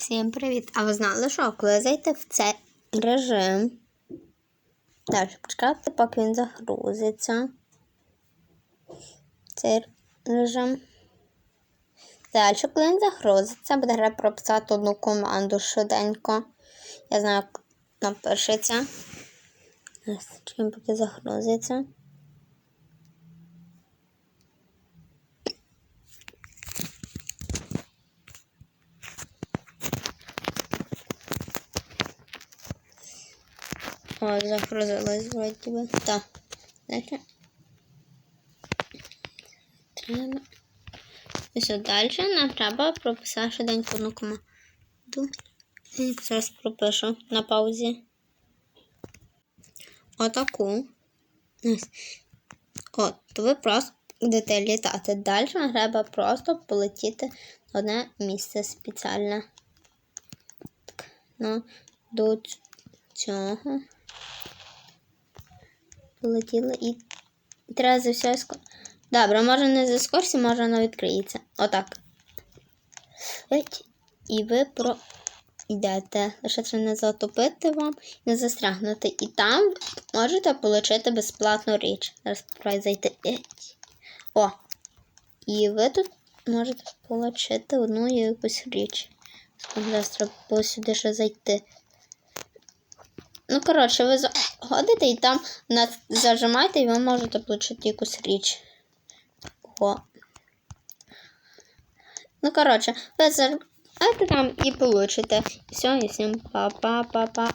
Всім привіт! А ви знали, що коли зайти в цей режим? Далі почекати, поки він загрузиться. Цей режим. Далі, коли він загрузиться, буде треба прописати одну команду швиденько. Я знаю, як напишеться. Чекаємо, поки загрузиться. О, загрузилась вроді би. Так. Далі. Треба. Все, далі нам треба прописати швиденько одну команду. Зараз пропишу на паузі. Отаку. От, то ви просто будете літати. Далі нам треба просто полетіти на одне місце спеціальне. Так, ну, до цього. Полетіли і треба за все ско... Добре, може не заскорся, може воно відкриється. Отак. І ви про йдете. Лише треба не затопити вам не застрягнути. І там можете отримати безплатну річ. Зараз спробую зайти. О! І ви тут можете отримати одну якусь річ. Зараз треба сюди ще зайти. Ну, коротше, ви заходите і там зажимаєте, і ви можете отримати якусь річ. О. Ну, коротше, ви зажимаєте там і получите. Все, і всім па-па-па-па.